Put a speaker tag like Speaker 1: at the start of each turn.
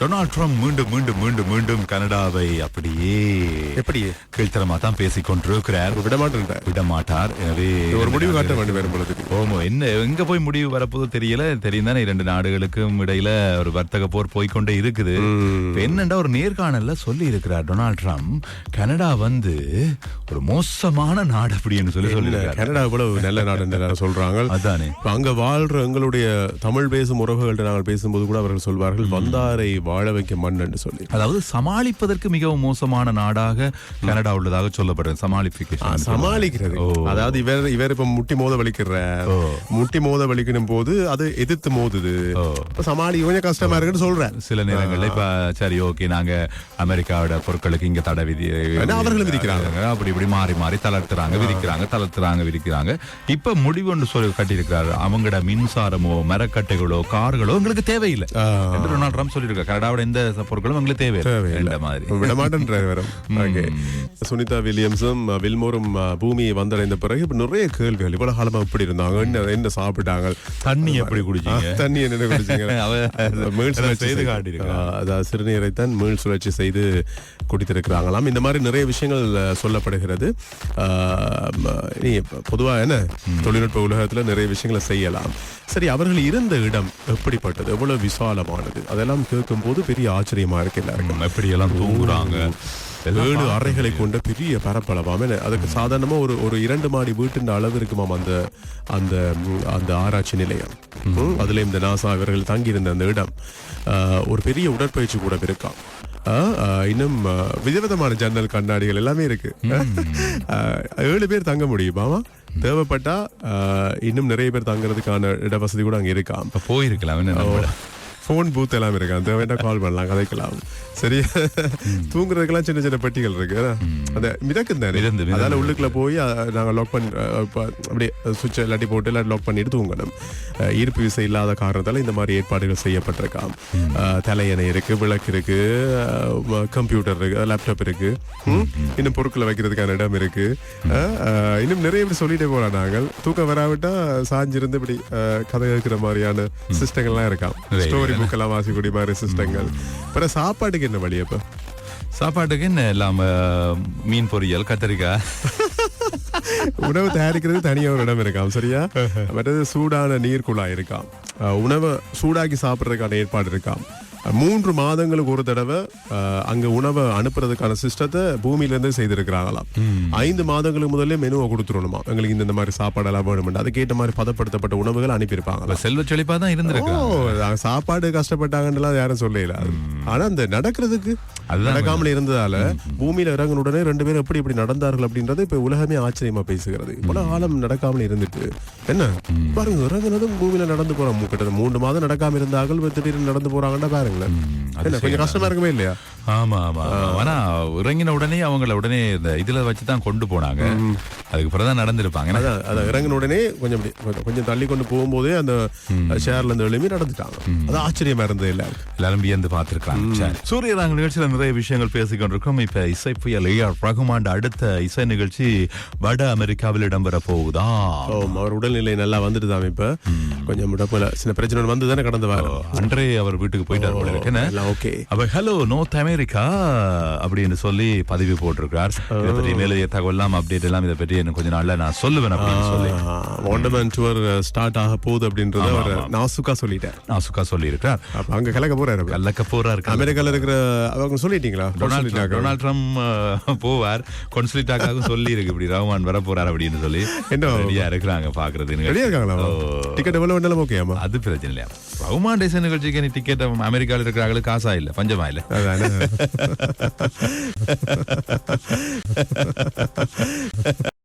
Speaker 1: Donald Trump மீண்டும் மீண்டும் மீண்டும் மீண்டும் கனடாவை அப்படியே
Speaker 2: எப்படி
Speaker 1: கீழ்த்தரமா தான் பேசிக் கொண்டிருக்கிறார்.
Speaker 2: விட மாட்டேன்
Speaker 1: விட மாட்டார் எனவே
Speaker 2: ஒரு முடிவு காட்ட வேண்டும் வேறு பொழுது.
Speaker 1: ஓமோ என்ன எங்க போய் முடிவு வரப்போது தெரியல. தெரியும் தானே இரண்டு நாடுகளுக்கும் இடையில ஒரு வர்த்தக போர் போய்க்கொண்டே இருக்குது. என்னண்டா ஒரு நேர்காணல்ல சொல்லி இருக்கிறார் டொனால்ட் ட்ரம்ப். கனடா வந்து ஒரு மோசமான நாடு அப்படின்னு சொல்லி சொல்லி
Speaker 2: கனடா இவ்வளவு நல்ல நாடு சொல்றாங்க.
Speaker 1: அதானே.
Speaker 2: அங்க வாழ்ற எங்களுடைய தமிழ் பேசும் உறவுகள்ட்ட நாங்கள் பேசும்போது கூட அவர்கள் சொல்வார்கள் வந்தாரை வாழ வைக்க மண் என்று சொல்லி.
Speaker 1: அதாவது சமாளிப்பதற்கு மிகவும் மோசமான நாடாக கனடா உள்ளதாக சொல்லப்படுறது சமாளிபிகேஷன்
Speaker 2: சமாளிக்கிறது. அதாவது இவர் இவர் இப்ப முட்டி மோத வலிக்கிற முட்டி மோத வலிக்கணும் போது அது எதிர்த்து மோதுது. சமாளி கொஞ்சம் கஷ்டமா இருக்குன்னு சொல்றேன்.
Speaker 1: சில நேரங்கள்ல இப்ப சரி ஓகே நாங்க அமெரிக்காவோட பொருட்களுக்கு இங்க தடை விதி
Speaker 2: அவர்களும் விதிக்கிறாங்க.
Speaker 1: அப்படி இப்படி மாறி மாறி தளர்த்துறாங்க விதிக்கிறாங்க தளர்த்துறாங்க விதிக்கிறாங்க. இப்ப முடிவு ஒன்று சொல்லி கட்டியிருக்கிறாரு. அவங்களோட மின்சாரமோ மரக்கட்டைகளோ கார்களோ எங்களுக்கு தேவையில்லை. என்று டொனால்ட் ட்ரம்ப் சொல்லியிருக்காரு. கனடாவோட எந்த சப்பொருட்களும் எங்களுக்கு என்ற மாதிரி.
Speaker 2: விட மாட்டேன்ற வரும் ஓகே. சுனிதா வில்லியம்ஸும் வில்மோரும் பூமியை வந்தடைந்த பிறகு இப்ப நிறைய கேள்விகள். இவ்வளவு காலமா எப்படி இருந்தாங்க? என்ன என்ன சாப்பிட்டாங்க?
Speaker 1: தண்ணி எப்படி குடிச்சீங்க?
Speaker 2: தண்ணி என்ன குடிச்சீங்க? மீள் சுழற்சி
Speaker 1: செய்து காட்டியிருக்காங்க.
Speaker 2: அதாவது சிறுநீரை தான் மீள் சுழற்சி செய்து குடித்திருக்கிறாங்களாம். இந்த மாதிரி நிறைய விஷயங்கள் சொல்லப்படுகிறது. ஆ, ம, இனி இப்ப பொதுவா என்ன? தொழில்நுட்ப உலகத்துல நிறைய விஷயங்களை செய்யலாம். சரி அவர்கள் இருந்த இடம் எப்படிப்பட்டது? எவ்வளவு விசாலமானது? அதெல்லாம் கேட்கும் போது பெரிய ஆச்சரியமா இருக்கு எல்லாருக்கும்.
Speaker 1: எப்படி எல்லாம் தூங்குறாங்க.
Speaker 2: ஏழு அறைகளை கொண்ட பெரிய பரப்பளவாம். அதுக்கு சாதாரணமா ஒரு ஒரு இரண்டு மாடி வீட்டின் அளவு இருக்குமாம் அந்த அந்த அந்த ஆராய்ச்சி நிலையம். அதுல இந்த நாசா இவர்கள் தங்கியிருந்த அந்த இடம். ஒரு பெரிய உடற்பயிற்சி கூட ஆஹ், இன்னும் விதவிதமான ஜன்னல் கண்ணாடிகள் எல்லாமே இருக்கு. ஏழு பேர் தங்க முடியுமாமா தேவைப்பட்டா இன்னும் நிறைய பேர் தங்குறதுக்கான இட வசதி கூட அங்க இருக்காம்.
Speaker 1: இப்ப போயிருக்கலாம்.
Speaker 2: ஃபோன் பூத் எல்லாம் இருக்கு அந்த வேண்டா கால் பண்ணலாம் கதைக்கலாம். சரி தூங்குறதுக்கெல்லாம் சின்ன சின்ன பெட்டிகள் இருக்கு. அந்த மிதக்கும் தானே. அதால உள்ளுக்குள்ள போய் அஹ், நாங்க லாக் பண்ணி அப்படியே சுவிட்ச் இல்லாட்டி போட்டு எல்லாம் லாக் பண்ணிட்டு தூங்கணும். ஈர்ப்பு விசை இல்லாத காரணத்தால இந்த மாதிரி ஏற்பாடுகள் செய்யப்பட்டிருக்காம். தலையணை இருக்கு விளக்கு இருக்கு கம்ப்யூட்டர் இருக்கு லேப்டாப் இருக்கு. இன்னும் பொருட்களை வைக்கிறதுக்கான இடம் இருக்கு. இன்னும் நிறைய பேர் சொல்லிட்டே போறோம் நாங்கள். தூக்கம் வராவிட்டா சாஞ்சிருந்து இப்படி கதை கேட்கிற மாதிரியான சிஸ்டங்கள்லாம் இருக்காம். ஸ்டோரி புக் எல்லாம் வாசிக்கூடிய மாதிரி சிஸ்டங்கள் அப்புறம் சாப்பாட்டுக்கு என்ன வழி அப்ப?
Speaker 1: சாப்பாட்டுக்கு என்ன இல்லாம மீன் பொரியல் கத்திரிக்காய்.
Speaker 2: உணவு தயாரிக்கிறது தனியா ஒரு இடம் இருக்காம் சரியா? மற்றது சூடான நீர் குழாய் இருக்காம். உணவை சூடாக்கி சாப்பிடுறதுக்கான ஏற்பாடு இருக்காம். மூன்று மாதங்களுக்கு ஒரு தடவை அங்க உணவை அனுப்புறதுக்கான சிஸ்டத்தை பூமியில இருந்து செய்திருக்கிறாங்களாம் ஐந்து மாதங்களுக்கு முதல்ல மெனுவை கொடுத்துடணுமா? எங்களுக்கு இந்த மாதிரி சாப்பாடெல்லாம் வேணும்னு. அதுக்கேற்ற மாதிரி பதப்படுத்தப்பட்ட உணவுகள் அனுப்பியிருப்பாங்களாம்
Speaker 1: செல்வ செழிப்பா தான் இருந்திருக்கு
Speaker 2: சாப்பாடு கஷ்டப்பட்டாங்கன்னு யாரும் சொல்லல. ஆனா அந்த நடக்கிறதுக்கு நடக்காமல் இருந்ததால பூமியில இறங்கின உடனே ரெண்டு பேரும் எப்படி இப்படி நடந்தார்கள் அப்படின்றது இப்ப உலகமே ஆச்சரியமா பேசுகிறது. இவ்வளவு காலம் நடக்காமல் இருந்துட்டு என்ன? பாருங்க இறங்குனதும் பூமியில நடந்து போறோம். கிட்ட மூன்று மாதம் நடக்காம இருந்தார்கள் திடீர்னு நடந்து போறாங்கன்னா பாருங்களேன் என்ன கொஞ்சம் கஷ்டமா இருக்குமே இல்லையா?
Speaker 1: ஆமா ஆமா ஆனா இறங்கின உடனே அவங்கள உடனே இந்த இதுல வச்சுதான் கொண்டு போனாங்க. அதுக்கு பிறகு தான் நடந்திருப்பாங்க.
Speaker 2: அதான் இறங்கின உடனே கொஞ்சம் கொஞ்சம் தள்ளி கொண்டு போகும்போதே அந்த ஷேர்ல இருந்து எழுப்பி நடந்துட்டாங்க. அது ஆச்சரியமா இருந்தது இல்ல
Speaker 1: எல்லாரும் வியந்து பார்த்திருக்காங்க சூரிய ராங்க நிகழ்ச்சியில நிறைய விஷயங்கள் பேசிக் கொண்டிருக்கோம் இப்ப இசை புயல் ஏஆர் ரகுமான் அடுத்த இசை நிகழ்ச்சி வட அமெரிக்காவில் இடம்பெற போகுதா?
Speaker 2: அவர் உடல்நிலை நல்லா வந்துட்டு தான் இப்ப கொஞ்சம் சின்ன பிரச்சனை வந்து தானே கடந்த வாரம்.
Speaker 1: அன்றே அவர் வீட்டுக்கு போயிட்டார். போல இருக்கு என்ன?
Speaker 2: எல்லாம் ஓகே.
Speaker 1: அப்ப ஹலோ நார்த் அமெரிக்கா அப்படின்னு சொல்லி பதிவு போட்டிருக்கார் இதை பற்றி மேலே தகவலாம் அப்டேட் எல்லாம் இதை பற்றி இன்னும் கொஞ்ச நாள்ல நான் சொல்லுவேன் அப்படின்னு சொல்லி.
Speaker 2: வாண்டர்மேன் டூர் ஸ்டார்ட் ஆக போகுது அப்படின்றத அவர் நாசுக்கா சொல்லிட்டார்.
Speaker 1: நான் சுக்கா சொல்லி இருக்கிறார்
Speaker 2: அப்ப அங்க கலக்க போறாரு அப்ப.
Speaker 1: கல்லக்க போறா இருக்கு
Speaker 2: அமெரிக்கால இருக்கிற அவங்க சொல்லிட்டீங்களா?
Speaker 1: டொனால்ட். டொனால்ட் ட்ரம்ப் போவார். கொன்சுலிட்டாக்காகவும் சொல்லி இருக்கு இப்படி ரஹ்மான் வர போறார் அப்படின்னு சொல்லி.
Speaker 2: என்ன?
Speaker 1: ரெடியா இருக்கிறாங்க பாக்குறதுக்கு
Speaker 2: ரெடியா இருக்காங்களா? டிக்கெட் எவ்வளவு வேணாலும் ஓகேயாமா
Speaker 1: அது பிரச்சனை இல்லையா? ரஹ்மான் டேசன் நிகழ்ச்சிக்கு டிக்கெட் அமெரிக்காவில் இருக்கிறாங்களுக்கு காசா இல்ல பஞ்சமா இல்ல?
Speaker 2: அதானே.